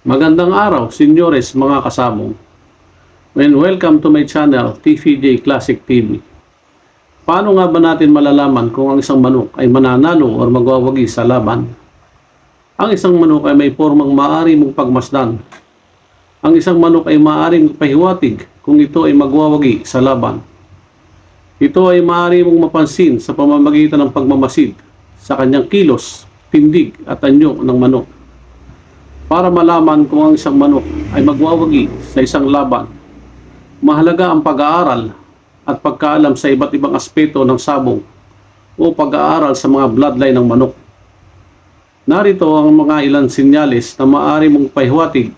Magandang araw, senyores, mga kasabong. And welcome to my channel, TVJ Classic TV. Paano nga ba natin malalaman kung ang isang manok ay mananalo o magwawagi sa laban? Ang isang manok ay may formang maaari mong pagmasdan. Ang isang manok ay maaaring pahiwatig kung ito ay magwawagi sa laban. Ito ay maaari mong mapansin sa pamamagitan ng pagmamasid sa kanyang kilos, tindig at anyo ng manok para malaman kung ang isang manok ay magwawagi sa isang laban. Mahalaga ang pag-aaral at pagkaalam sa iba't ibang aspeto ng sabong o pag-aaral sa mga bloodline ng manok. Narito ang mga ilang sinyalis na maaari mong pahiwatig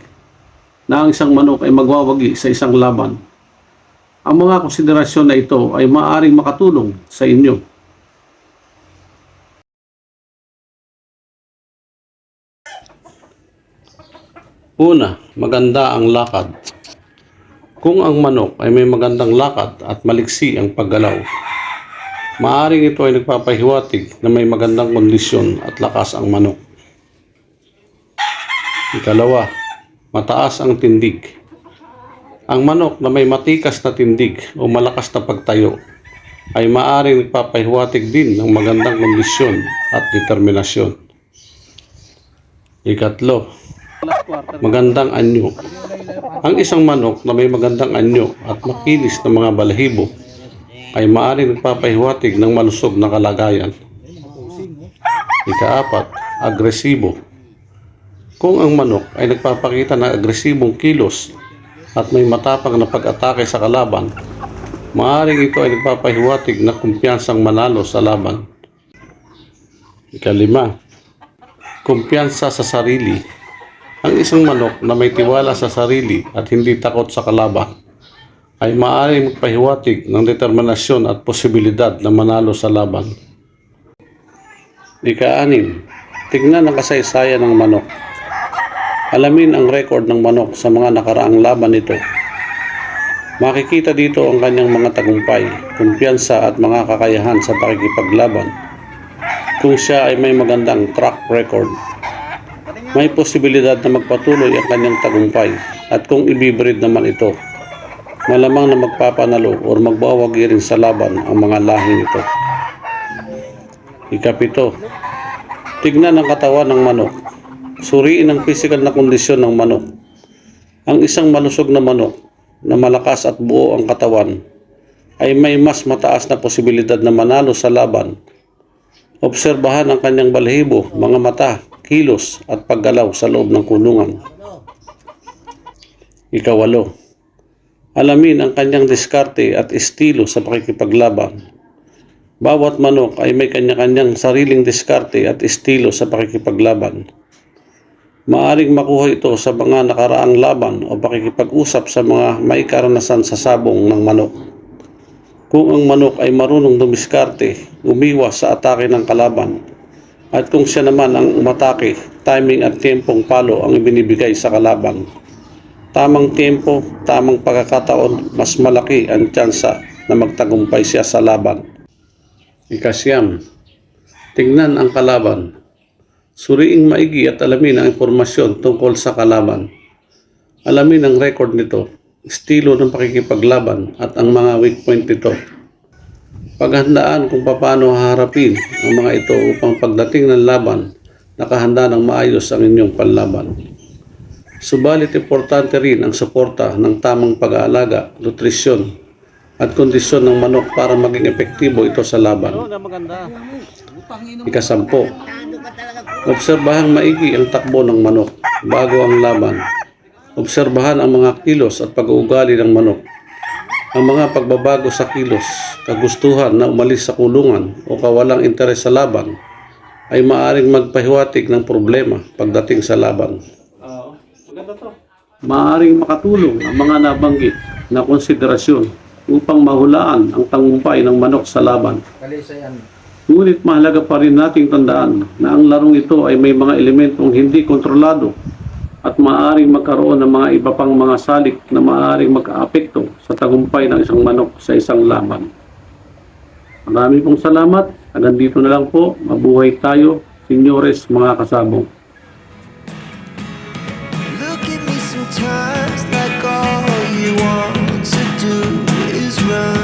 na ang isang manok ay magwawagi sa isang laban. Ang mga konsiderasyon na ito ay maaaring makatulong sa inyo. Una, maganda ang lakad. Kung ang manok ay may magandang lakad at maliksi ang paggalaw, maaring ito ay nagpapahiwatig na may magandang kondisyon at lakas ang manok. Ikalawa, mataas ang tindig. Ang manok na may matikas na tindig o malakas na pagtayo ay maaring nagpapahiwatig din ng magandang kondisyon at determinasyon. Ikatlo, magandang anyo. Ang isang manok na may magandang anyo at makinis na mga balahibo ay maaaring nagpapahiwatig ng malusog na kalagayan. Ikaapat, agresibo. Kung ang manok ay nagpapakita ng agresibong kilos at may matapang na pag-atake sa kalaban, maaaring ito ay nagpapahiwatig na kumpiyansang manalo sa laban. Ikalima, kumpiyansa sa sarili. Ang isang manok na may tiwala sa sarili at hindi takot sa kalaban ay maaaring magpahiwatig ng determinasyon at posibilidad na manalo sa laban. Ika-anim, tignan ang kasaysayan ng manok. Alamin ang record ng manok sa mga nakaraang laban nito. Makikita dito ang kanyang mga tagumpay, kumpiyansa at mga kakayahan sa pakikipaglaban. Kung siya ay may magandang track record, may posibilidad na magpatuloy ang kanyang tagumpay at kung ibibreed naman ito, malamang na magpapanalo o magbawagi rin sa laban ang mga lahi nito. Ikapito, tignan ang katawan ng manok. Suriin ang physical na kondisyon ng manok. Ang isang malusog na manok na malakas at buo ang katawan ay may mas mataas na posibilidad na manalo sa laban. Obserbahan ang kanyang balahibo, mga mata, kilos at paggalaw sa loob ng kulungan. Ikawalo, alamin ang kanyang diskarte at estilo sa pakikipaglaban. Bawat manok ay may kanya-kanyang sariling diskarte at estilo sa pakikipaglaban. Maaring makuha ito sa mga nakaraang laban o pakikipag-usap sa mga may karanasan sa sabong ng manok. Kung ang manok ay marunong dumiskarte, umiwas sa atake ng kalaban, at kung siya naman ang umatake, timing at tempong palo ang ibinibigay sa kalaban. Tamang tempo, tamang pagkakataon, mas malaki ang tsansa na magtagumpay siya sa laban. Ikasyam, tingnan ang kalaban. Suriing maigi at alamin ang impormasyon tungkol sa kalaban. Alamin ang record nito, estilo ng pakikipaglaban at ang mga weak point nito. Paghandaan kung paano haharapin ang mga ito upang pagdating ng laban, nakahanda ng maayos ang inyong panlaban. Subalit importante rin ang suporta ng tamang pag-aalaga, nutrisyon, at kondisyon ng manok para maging epektibo ito sa laban. Ikasampo, obserbahang maigi ang takbo ng manok bago ang laban. Obserbahan ang mga kilos at pag-uugali ng manok. Ang mga pagbabago sa kilos, kagustuhan na umalis sa kulungan o kawalang interes sa laban ay maaring magpahiwatig ng problema pagdating sa laban. Maaring makatulong ang mga nabanggit na konsiderasyon upang mahulaan ang tagumpay ng manok sa laban. Ngunit mahalaga pa rin nating tandaan na ang larong ito ay may mga elementong hindi kontrolado at maaaring magkaroon ng mga iba pang mga salik na maaaring magkaapekto sa tagumpay ng isang manok sa isang laman. Marami pong salamat. Hanggang dito na lang po. Mabuhay tayo, senyores mga kasabong. Look at me sometimes like all you want to do is run